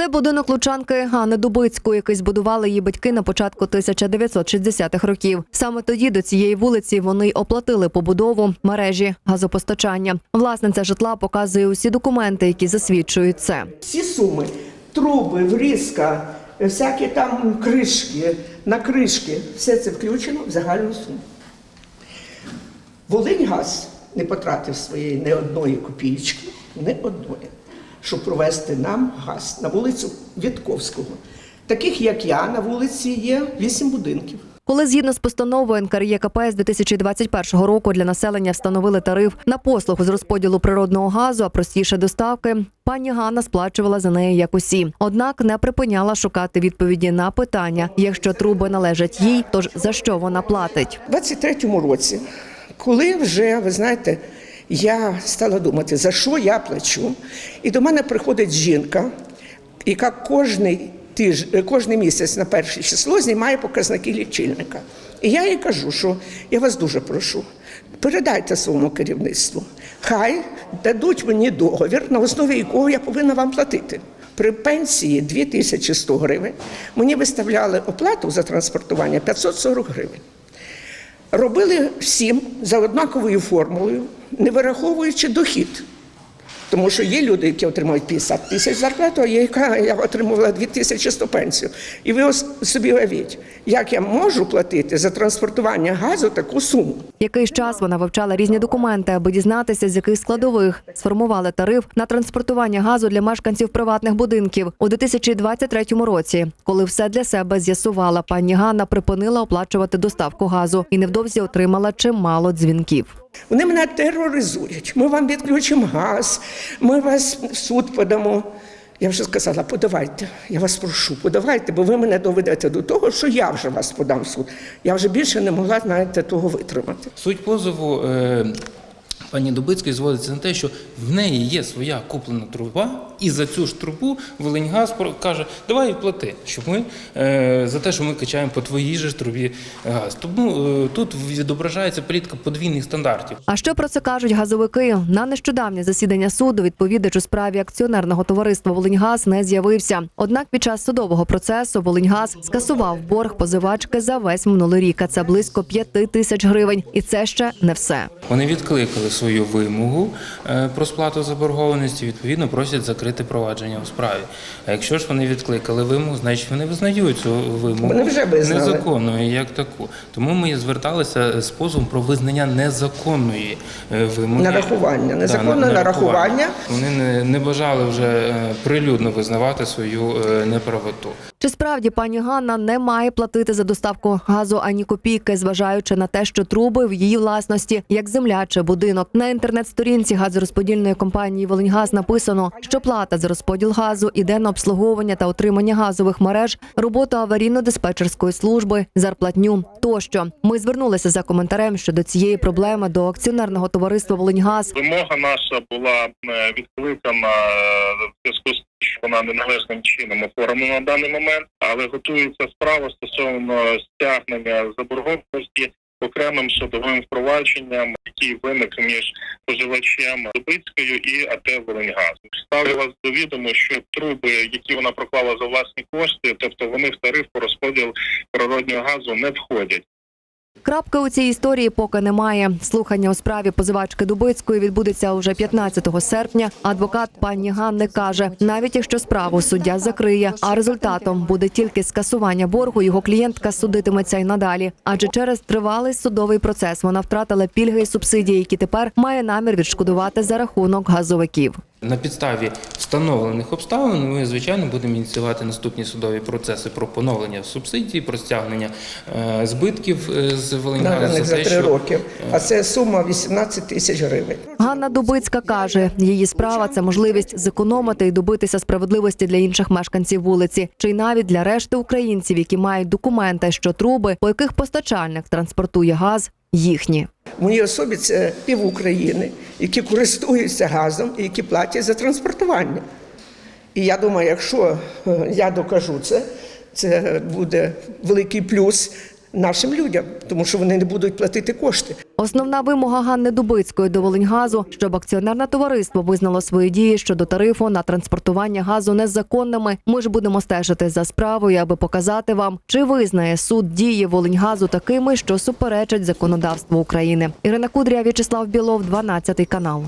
Це будинок лучанки Ганни Дубицької, який збудували її батьки на початку 1960-х років. Саме тоді до цієї вулиці вони оплатили побудову мережі газопостачання. Власниця житла показує усі документи, які засвідчують це. Всі суми, труби, врізка, всякі там кришки, накришки, все це включено в загальну суму. Волиньгаз не потратив своєї не одної копієчки, не одної, щоб провести нам газ на вулицю Вітковського. Таких, як я, на вулиці є вісім будинків. Коли згідно з постановою НКРЄКП з 2021 року для населення встановили тариф на послугу з розподілу природного газу, а простіше доставки, пані Ганна сплачувала за неї як усі. Однак не припиняла шукати відповіді на питання, якщо труби належать їй, тож за що вона платить. У 23-му році, коли вже, ви знаєте, я стала думати, за що я плачу, і до мене приходить жінка, яка кожний тиж, кожний місяць на перше число знімає показники лічильника. І я їй кажу, що я вас дуже прошу, передайте своєму керівництву. Хай дадуть мені договір, на основі якого я повинна вам платити. При пенсії 2100 гривень мені виставляли оплату за транспортування 540 гривень. Робили всім за однаковою формулою, не вираховуючи дохід. Тому що є люди, які отримують 50 тисяч зарплату, а є яка я отримувала 2100 пенсію. І ви собі уявіть, як я можу платити за транспортування газу таку суму. Якийсь час вона вивчала різні документи, аби дізнатися, з яких складових сформували тариф на транспортування газу для мешканців приватних будинків у 2023 році. Коли все для себе з'ясувала, пані Ганна припинила оплачувати доставку газу і невдовзі отримала чимало дзвінків. Вони мене тероризують. Ми вам відключимо газ, ми вас в суд подамо. Я вже сказала, подавайте, я вас прошу, подавайте, бо ви мене доведете до того, що я вже вас подам в суд. Я вже більше не могла, знаєте, того витримати. Суть позову е, пані Дубицької зводиться на те, що в неї є своя куплена труба, і за цю ж трубу Волиньгаз каже, давай плати, щоб ми е, за те, що ми качаємо по твоїй же трубі газ. Тому е, тут відображається політика подвійних стандартів. А що про це кажуть газовики? На нещодавнє засідання суду відповідач у справі акціонерного товариства Волиньгаз не з'явився. Однак під час судового процесу Волиньгаз скасував борг позивачки за весь минулий рік. А це близько п'яти тисяч гривень. І це ще не все. Вони відкликали свою вимогу е, про сплату заборгованості, відповідно просять закрити провадження у справі. А якщо ж вони відкликали вимогу, значить вони визнають цю вимогу Вони вже визнали. незаконною як таку. Тому ми зверталися з позовом про визнання незаконної е, вимоги. Нарахування. Да, Незаконне на- нарахування. Вони не, не бажали вже е, прилюдно визнавати свою неправоту. Чи справді пані Ганна не має платити за доставку газу ані копійки, зважаючи на те, що труби в її власності як земля чи будинок? На інтернет-сторінці газорозподільної компанії Волиньгаз написано, що плата за розподіл газу іде на обслуговування та утримання газових мереж, роботу аварійно-диспетчерської служби, зарплатню тощо. Ми звернулися за коментарем щодо цієї проблеми до акціонерного товариства Волиньгаз. Вимога наша була е, відкликана е, в зв'язку з що вона неналежним чином оформлена на даний момент, але готується справа стосовно стягнення заборгованості окремим судовим впровадженням, який виник між споживачем Дубицькою і АТ «Волиньгаз». Ставлю вас до відому, що труби, які вона проклала за власні кошти, тобто вони в тариф по розподіл природнього газу не входять. Крапки у цій історії поки немає. Слухання у справі позивачки Дубицької відбудеться уже 15 серпня. Адвокат пані Ганни каже, навіть якщо справу суддя закриє, а результатом буде тільки скасування боргу, його клієнтка судитиметься й надалі. Адже через тривалий судовий процес вона втратила пільги і субсидії, які тепер має намір відшкодувати за рахунок газовиків. На підставі встановлених обставин ми, звичайно, будемо ініціювати наступні судові процеси про поновлення субсидій, про стягнення е, збитків е, з Наданих за три що роки. А це сума 18 тисяч гривень. Ганна Дубицька каже, її справа це можливість зекономити і добитися справедливості для інших мешканців вулиці, чи й навіть для решти українців, які мають документи, що труби, по яких постачальник транспортує газ, їхні. мої особі це пів України, які користуються газом і які платять за транспортування. І я думаю, якщо е, я докажу це, це буде великий плюс нашим людям, тому що вони не будуть платити кошти. Основна вимога Ганни Дубицької до Волиньгазу, щоб акціонерне товариство визнало свої дії щодо тарифу на транспортування газу незаконними. Ми ж будемо стежити за справою, аби показати вам, чи визнає суд дії Волиньгазу такими, що суперечать законодавству України. Ірина Кудря, В'ячеслав Білов, 12 канал.